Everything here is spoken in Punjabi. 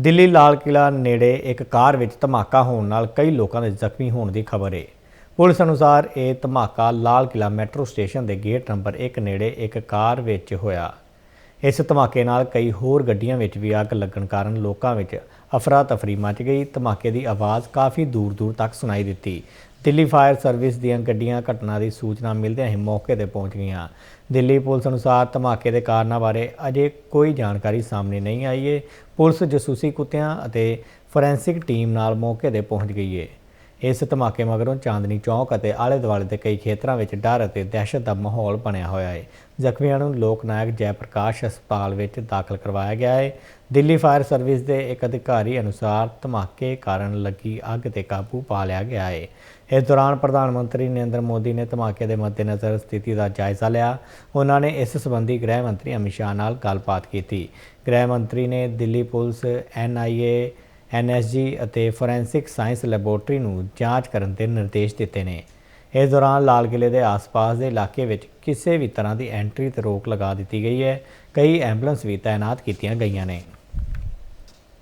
ਦਿੱਲੀ ਲਾਲ ਕਿਲਾ ਨੇੜੇ ਇੱਕ ਕਾਰ ਵਿੱਚ ਧਮਾਕਾ ਹੋਣ ਨਾਲ ਕਈ ਲੋਕਾਂ ਦੇ ਜ਼ਖਮੀ ਹੋਣ ਦੀ ਖਬਰ ਹੈ। ਪੁਲਿਸ ਅਨੁਸਾਰ ਇਹ ਧਮਾਕਾ ਲਾਲ ਕਿਲਾ ਮੈਟਰੋ ਸਟੇਸ਼ਨ ਦੇ ਗੇਟ ਨੰਬਰ 1 ਨੇੜੇ ਇੱਕ ਕਾਰ ਵਿੱਚ ਹੋਇਆ। ਇਸ ਧਮਾਕੇ ਨਾਲ ਕਈ ਹੋਰ ਗੱਡੀਆਂ ਵਿੱਚ ਵੀ ਅੱਗ ਲੱਗਣ ਕਾਰਨ ਲੋਕਾਂ ਵਿੱਚ ਅਫਰਾ ਤਫਰੀ ਮਚ ਗਈ। ਧਮਾਕੇ ਦੀ ਆਵਾਜ਼ ਕਾਫੀ ਦੂਰ ਦੂਰ ਤੱਕ ਸੁਣਾਈ ਦਿੱਤੀ। ਦਿੱਲੀ ਫਾਇਰ ਸਰਵਿਸ ਦੀਆਂ ਗੱਡੀਆਂ ਘਟਨਾ ਦੀ ਸੂਚਨਾ ਮਿਲਦਿਆਂ ਹੀ ਮੌਕੇ ਤੇ ਪਹੁੰਚ ਗਈਆਂ। ਦਿੱਲੀ ਪੁਲਿਸ ਅਨੁਸਾਰ ਧਮਾਕੇ ਦੇ ਕਾਰਨਾਂ ਬਾਰੇ ਅਜੇ ਕੋਈ ਜਾਣਕਾਰੀ ਸਾਹਮਣੇ ਨਹੀਂ ਆਈ ਹੈ ਪੁਲਿਸ ਜਸੂਸੀ ਕੁੱਤਿਆਂ ਅਤੇ ਫੋਰੈਂਸਿਕ ਟੀਮ ਨਾਲ ਮੌਕੇ ਤੇ ਪਹੁੰਚ ਗਈ ਹੈ ਇਸ ਧਮਾਕੇ ਮਗਰੋਂ ਚਾਂਦਨੀ ਚੌਕ ਅਤੇ ਆਲੇ ਦੁਆਲੇ ਦੇ ਕਈ ਖੇਤਰਾਂ ਵਿੱਚ ਡਰ ਅਤੇ ਦਹਿਸ਼ਤ ਦਾ ਮਾਹੌਲ ਬਣਿਆ ਹੋਇਆ ਹੈ। ਜ਼ਖਮੀਆਂ ਨੂੰ ਲੋਕ ਨਾਇਕ ਜੈ ਹਸਪਤਾਲ ਵਿੱਚ ਦਾਖਲ ਕਰਵਾਇਆ ਗਿਆ ਹੈ। ਦਿੱਲੀ ਫਾਇਰ ਸਰਵਿਸ ਦੇ ਇੱਕ ਅਧਿਕਾਰੀ ਅਨੁਸਾਰ ਧਮਾਕੇ ਕਾਰਨ ਲੱਗੀ ਅੱਗ ਤੇ ਕਾਬੂ ਪਾ ਲਿਆ ਗਿਆ ਹੈ। ਇਸ ਦੌਰਾਨ ਪ੍ਰਧਾਨ ਮੰਤਰੀ ਨਰਿੰਦਰ ਮੋਦੀ ਨੇ ਧਮਾਕੇ ਦੇ ਮੱਦੇਨਜ਼ਰ ਸਥਿਤੀ ਦਾ ਜਾਇਜ਼ਾ ਲਿਆ। ਉਹਨਾਂ ਨੇ ਇਸ ਸੰਬੰਧੀ ਗ੍ਰਹਿ ਮੰਤਰੀ ਅਮਿਤ ਸ਼ਾਹ ਨਾਲ ਗੱਲਬਾਤ ਕੀਤੀ। ਗ੍ਰਹਿ ਮੰਤਰੀ ਨੇ ਦਿੱਲੀ ਪੁਲਿਸ ਐਨਆਈਏ ਐਨਐਸਜੀ ਅਤੇ ਫੋਰੈਂਸਿਕ ਸਾਇੰਸ ਲੈਬੋਰਟਰੀ ਨੂੰ ਜਾਂਚ ਕਰਨ ਦੇ ਨਿਰਦੇਸ਼ ਦਿੱਤੇ ਨੇ। ਇਸ ਦੌਰਾਨ ਲਾਲ ਕਿਲੇ ਦੇ ਆਸ-ਪਾਸ ਦੇ ਇਲਾਕੇ ਵਿੱਚ ਕਿਸੇ ਵੀ ਤਰ੍ਹਾਂ ਦੀ ਐਂਟਰੀ ਤੇ ਰੋਕ ਲਗਾ ਦਿੱਤੀ ਗਈ ਹੈ। ਕਈ ਐਂਬੂਲੈਂਸ ਵੀ ਤਾਇਨਾਤ ਕੀਤੀਆਂ ਗਈਆਂ ਨੇ।